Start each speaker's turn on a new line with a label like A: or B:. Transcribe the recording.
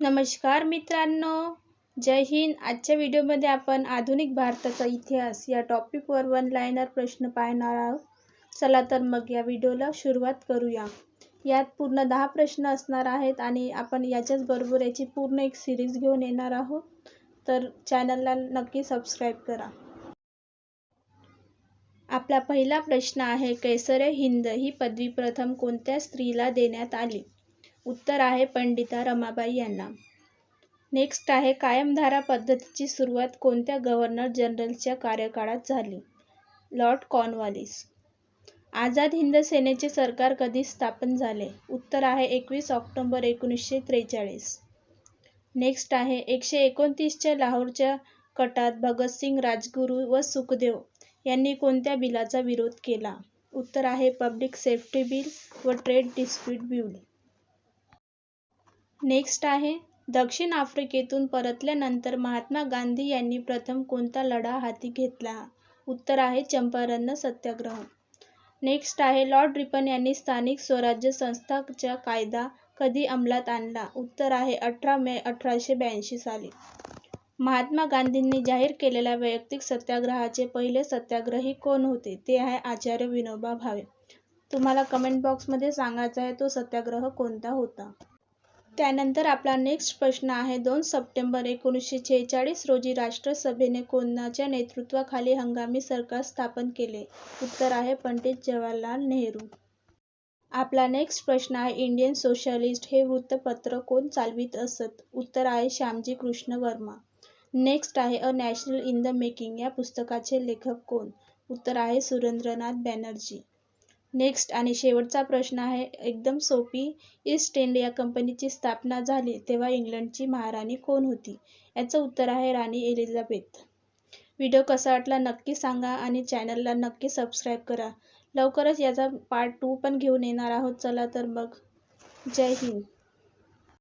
A: नमस्कार मित्रांनो. जय हिंद. आजच्या व्हिडिओमध्ये आपण आधुनिक भारताचा इतिहास या टॉपिकवर वन लाईनर प्रश्न पाहणार आहोत. चला तर मग या व्हिडिओला सुरुवात करूया. यात पूर्ण दहा प्रश्न असणार आहेत आणि आपण याच्याच बरोबर याची पूर्ण एक सिरीज घेऊन येणार आहोत. तर चॅनलला नक्की सबस्क्राईब करा. आपला पहिला प्रश्न आहे कैसरे हिंद ही पदवी प्रथम कोणत्या स्त्रीला देण्यात आली? उत्तर आहे पंडिता रमाबाई यांना. नेक्स्ट आहे कायमधारा पद्धतीची सुरुवात कोणत्या गव्हर्नर जनरलच्या कार्यकाळात झाली? लॉर्ड कॉर्नवालिस आझाद हिंद सेनेचे सरकार कधी स्थापन झाले? उत्तर आहे एकवीस ऑक्टोंबर एकोणीसशे त्रेचाळीस. नेक्स्ट आहे एकशे एकोणतीसच्या लाहोरच्या कटात भगतसिंग राजगुरू व सुखदेव यांनी कोणत्या बिलाचा विरोध केला? उत्तर आहे पब्लिक सेफ्टी बिल व ट्रेड डिस्प्यूट बिल नेक्स्ट आहे दक्षिण आफ्रिकेतून परतल्यानंतर महात्मा गांधी यांनी प्रथम कोणता लढा हाती घेतला? उत्तर आहे चंपारण सत्याग्रह. नेक्स्ट आहे लॉर्ड रिपन यांनी स्थानिक स्वराज्य संस्थाचा कायदा कधी अंमलात आणला? उत्तर आहे अठरा मे अठराशे ब्याऐंशी साली. महात्मा गांधींनी जाहीर केलेल्या वैयक्तिक सत्याग्रहाचे पहिले सत्याग्रही कोण होते? ते आहे आचार्य विनोबा भावे. तुम्हाला कमेंट बॉक्समध्ये सांगायचा आहे तो सत्याग्रह कोणता होता? त्यानंतर आपला नेक्स्ट प्रश्न आहे दोन सप्टेंबर एकोणीसशे छेचाळीस रोजी राष्ट्रसभेने कोणाच्या नेतृत्वाखाली हंगामी सरकार स्थापन केले. उत्तर आहे पंडित जवाहरलाल नेहरू. आपला नेक्स्ट प्रश्न आहे इंडियन सोशलिस्ट हे वृत्तपत्र कोण चालवित असत? उत्तर आहे श्यामजी कृष्ण वर्मा. नेक्स्ट आहे a nation in the making या पुस्तकाचे लेखक कोण? उत्तर आहे सुरेंद्रनाथ बॅनर्जी. नेक्स्ट आणि शेवटचा प्रश्न आहे एकदम सोपी. ईस्ट इंडिया कंपनीची स्थापना झाली तेव्हा इंग्लंडची महाराणी कोण होती? याचं उत्तर आहे राणी एलिझाबेथ. व्हिडिओ कसा वाटला नक्की सांगा आणि चॅनलला नक्की सबस्क्राईब करा. लवकरच याचा पार्ट टू पण घेऊन येणार आहोत. चला तर मग. जय हिंद.